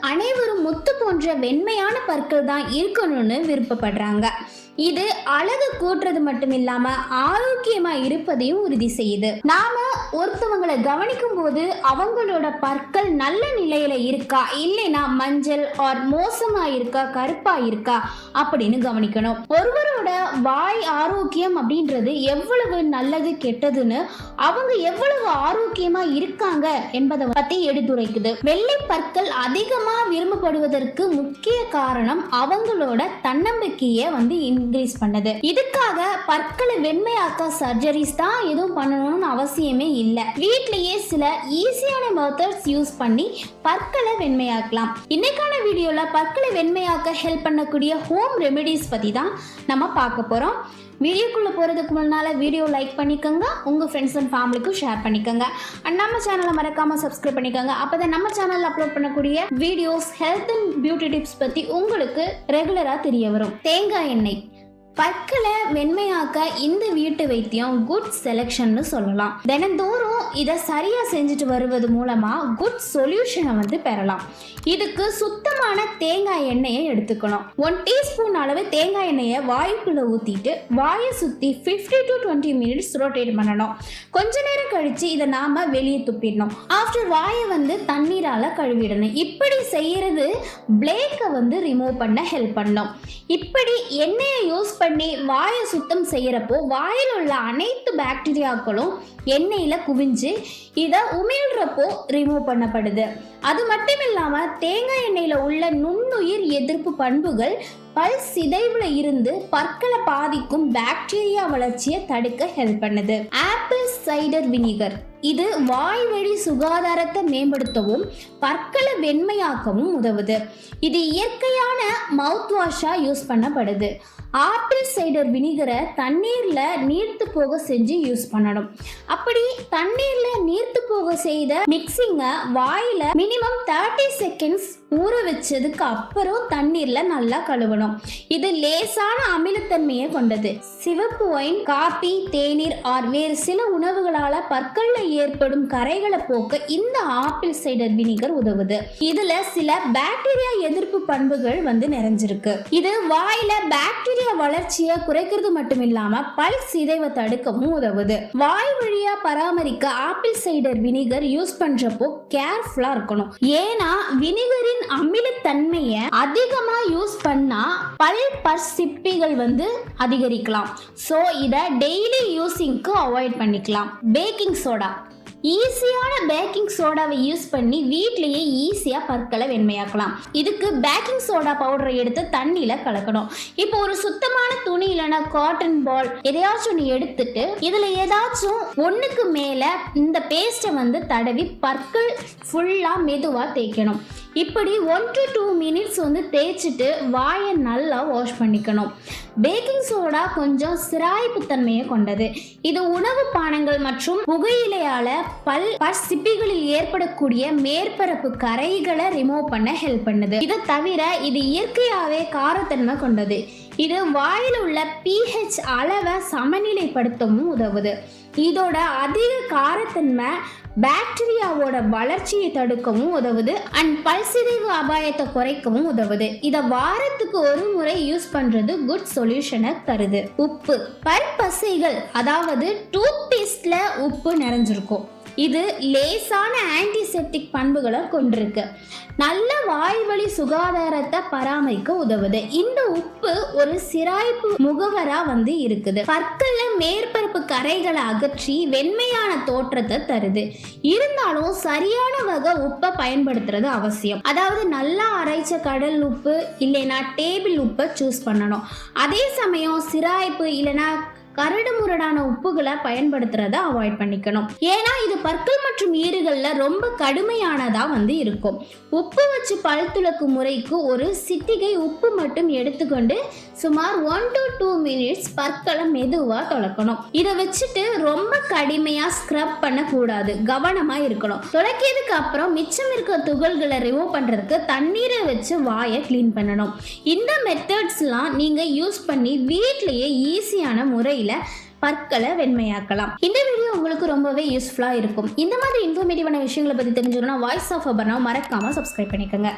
அனைவரும் முத்து போன்ற வெண்மையான பற்கள் தான் இருக்கணும்னு விருப்பப்படுறாங்க. இது அழகு கூட்டுறது மட்டும் இல்லாம ஆரோக்கியமா இருப்பதையும் உறுதி செய்யுது. நாம ஒருத்தவங்களை கவனிக்கும் போது அவங்களோட பற்கள் நல்ல நிலையில இருக்கா? இல்லைன்னா மஞ்சள் ஆர் மோசமா இருக்கா? கருப்பா இருக்கா? அப்படின்னு கவனிக்கணும். ஒருவரோட வாய் ஆரோக்கியம் அப்படின்றது எவ்வளவு நல்லது கெட்டதுன்னு அவங்க எவ்வளவு ஆரோக்கியமா இருக்காங்க என்பதை பத்தி எடுத்துரைக்குது. வெள்ளை பற்கள் அதிகமா விரும்பப்படுவதற்கு முக்கிய காரணம் அவங்களோட தன்னம்பிக்கையை வந்து இன்க்ரீஸ் பண்ணுது. இதுக்காக பற்களை வெண்மையாக்க சர்ஜரிஸ் தான் எதுவும் பண்ணணும்னு அவசியமே இல்லை. வீட்லயே சில ஈஸியான மெத்தட்ஸ் யூஸ் பண்ணி பற்களை வெண்மையாக்கலாம். இன்னைக்கான வீடியோல பற்களை வெண்மையாக்க ஹெல்ப் பண்ணக்கூடிய ஹோம் ரெமெடிஸ் பத்தி தான் நம்ம பார்க்க போறோம். வீடியோக்குள்ளே போகிறதுக்கு முன்னால் வீடியோ லைக் பண்ணிக்கோங்க. உங்கள் ஃப்ரெண்ட்ஸ் அண்ட் ஃபேமிலிக்கும் ஷேர் பண்ணிக்கோங்க. அண்ட் நம்ம சேனலை மறக்காமல் சப்ஸ்கிரைப் பண்ணிக்கோங்க. அப்போ தான் நம்ம சேனலில் அப்லோட் பண்ணக்கூடிய videos health and beauty tips பற்றி உங்களுக்கு ரெகுலராக தெரிய வரும். தேங்காய் எண்ணெய். பற்களை மென்மையாக்க இந்த வீட்டு வைத்தியம் குட் செலெக்ஷன்னு சொல்லலாம். தினந்தோறும் இதை சரியாக செஞ்சுட்டு வருவது மூலமாக குட் சொல்யூஷனை வந்து பெறலாம். இதுக்கு சுத்தமான தேங்காய் எண்ணெயை எடுத்துக்கணும். ஒன் டீஸ்பூன் அளவு தேங்காய் எண்ணெயை வாயுக்குள்ளே ஊற்றிட்டு வாயை சுற்றி fifty to twenty minutes rotate பண்ணணும். கொஞ்ச நேரம் கழித்து இதை நாம் வெளியே துப்பிடணும். ஆஃப்டர் வாயை வந்து தண்ணீரால் கழுவிடணும். இப்படி செய்கிறது பிளேக்கை வந்து ரிமூவ் பண்ண ஹெல்ப் பண்ணும். இப்படி எண்ணெயை யூஸ் பண்ணி வாயை சுத்தம் செய்கிறப்போ வாயில் உள்ள அனைத்து பாக்டீரியாக்களும் எண்ணெயில் குவிஞ்சு இதை உமிழ்றப்போ ரிமூவ் பண்ணப்படுது. அது மட்டும் இல்லாமல் தேங்காய் எண்ணெயில் உள்ள நுண்ணுயிர் எதிர்ப்பு பண்புகள் பல் சிதைவுல இருந்து பற்களை பாதிக்கும் பாக்டீரியா வளர்ச்சியை தடுக்க ஹெல்ப் பண்ணுது. ஆப்பிள் சைடர் வினிகர் இது வாய்வழி சுகாதாரத்தை மேம்படுத்தவும் பற்களை வெண்மையாக்கவும் உதவுது. இது இயற்கையான மவுத் வாஷா யூஸ் பண்ணப்படுது. ஆப்பிள் சைடர் வினிகரை தண்ணீரில் நீர்த்து போக செஞ்சு யூஸ் பண்ணணும். அப்படி தண்ணீரில் நீர்த்து போக செய்த மிக்சிங்கை வாயில் மினிமம் தேர்ட்டி செகண்ட்ஸ் ஊற வச்சதுக்கு அப்புறம் தண்ணீரில் நல்லா கழுவணும். இது லேசான அமிலத்தன்மையை கொண்டது. சிவப்பு ஒயின் காபி தேநீர் ஆர் வேறு சில உணவுகளால் பற்களில் ஏற்படும் கரைகளை போக்க இந்த ஆப்பிள் சைடர் வினிகர் உதவுது. இதுல சில பாக்டீரியா எதிர்ப்பு பண்புகள் வந்து நிறைஞ்சிருக்கு. இது வாயில பாக்டீரியா வளர்ச்சியை குறைக்கிறது மட்டும் இல்லாம பல் சிதைவை தடுக்கவும் உதவுது. வாய் வழியா பராமரிக்க ஆப்பிள் சைடர் வினிகர் யூஸ் பண்றப்போ கேர்ஃபுல்லா இருக்கணும். ஏன்னா வினிகரின் அமிலத்தன்மையை அதிகமா யூஸ் பண்ணா பல் பற்சிப்பிகள் வந்து அதிகரிக்கலாம். ஸோ இதை டெய்லி யூஸிங்க்கு அவாய்ட் பண்ணிக்கலாம். பேக்கிங் சோடா ஈஸியான பேக்கிங் சோடாவை யூஸ் பண்ணி வீட்லேயே ஈஸியாக பற்களை வெண்மையாக்கலாம். இதுக்கு பேக்கிங் சோடா பவுடரை எடுத்து தண்ணியில் கலக்கணும். இப்போ ஒரு சுத்தமான துணி இல்லைன்னா காட்டன் பால் எதையாச்சும் ஒன்று எடுத்துட்டு இதில் ஏதாச்சும் ஒன்றுக்கு மேலே இந்த பேஸ்ட்டை வந்து தடவி பற்கள் ஃபுல்லாக மெதுவாக தேய்க்கணும். இப்படி ஒன் டு டூ மினிட்ஸ் வந்து தேய்ச்சிட்டு வாயை நல்லா வாஷ் பண்ணிக்கணும். பேக்கிங் சோடா கொஞ்சம் சிராய்ப்பு தன்மையை கொண்டது. இது உணவு பானங்கள் மற்றும் புகையிலையால பல் சிப்பிகளில் ஏற்படக்கூடிய மேற்பரப்பு கரைகளை ரிமூவ் பண்ண ஹெல்ப் பண்ணுது. இதை தவிர இது இயற்கையாகவே காரத்தன்மை கொண்டது. இது வாயில் உள்ள பிஹெச் அளவை சமநிலைப்படுத்தவும் உதவுது. இதோட அதிக காரத்தன்மை பாக்டீரியாவோட வளர்ச்சியை தடுக்கவும் உதவுது அண்ட் பல்சிதைவு அபாயத்தை குறைக்கவும் உதவுது. இதை வாரத்துக்கு ஒரு முறை யூஸ் பண்றது குட் சொல்யூஷனை தருது. உப்பு. பற்பசைகள் அதாவது டூத் பேஸ்ட்ல உப்பு நிறைஞ்சிருக்கும். இது லேசான ஆன்டிசெப்டிக் பண்புகளை கொண்டிருக்கு. நல்ல வாய்வழி சுகாதாரத்தை பராமரிக்க உதவுது. இந்த உப்பு ஒரு சிராய்ப்பு முகவரா வந்து இருக்குது. பற்கள்ல மேற்பரப்பு கரைகளை அகற்றி வெண்மையான தோற்றத்தை தருது. இருந்தாலும் சரியான வகை உப்பை பயன்படுத்துறது அவசியம். அதாவது நல்லா அரைச்ச கடல் உப்பு இல்லைன்னா டேபிள் உப்பை சூஸ் பண்ணணும். அதே சமயம் சிராய்ப்பு இல்லைன்னா கரடு முரடான உப்புகளை பயன்படுத்துறத அவாய்ட் பண்ணிக்கணும். ஏன்னா இது பற்கள் மற்றும் ஈறுகளில் ரொம்ப கடுமையானதா வந்து இருக்கும். உப்பு வச்சு பல் துளக்கும் முறைக்கு ஒரு சிட்டிகை உப்பு மட்டும் எடுத்துக்கொண்டு சுமார் ஒன் டு டூ மினிட்ஸ் பற்களை மெதுவாக துளக்கணும். இதை வச்சுட்டு ரொம்ப கடுமையாக ஸ்க்ரப் பண்ணக்கூடாது. கவனமாக இருக்கணும். துளக்கியதுக்கு அப்புறம் மிச்சம் இருக்க துகள்களை ரிமூவ் பண்ணுறதுக்கு தண்ணீரை வச்சு வாயை க்ளீன் பண்ணணும். இந்த மெத்தட்ஸ்லாம் நீங்கள் யூஸ் பண்ணி வீட்லேயே ஈஸியான முறையில் பற்களை வெண்மையாக்கலாம். இந்த வீடியோ உங்களுக்கு ரொம்பவே யூஸ்ஃபுல்லா இருக்கும். இந்த மாதிரி இன்ஃபர்மேட்டிவான விஷயங்களை பத்தி தெரிஞ்சுக்கணும்னா வாய்ஸ் ஆஃப் அபர்னா மறக்காம சப்ஸ்கிரைப் பண்ணிக்கோங்க.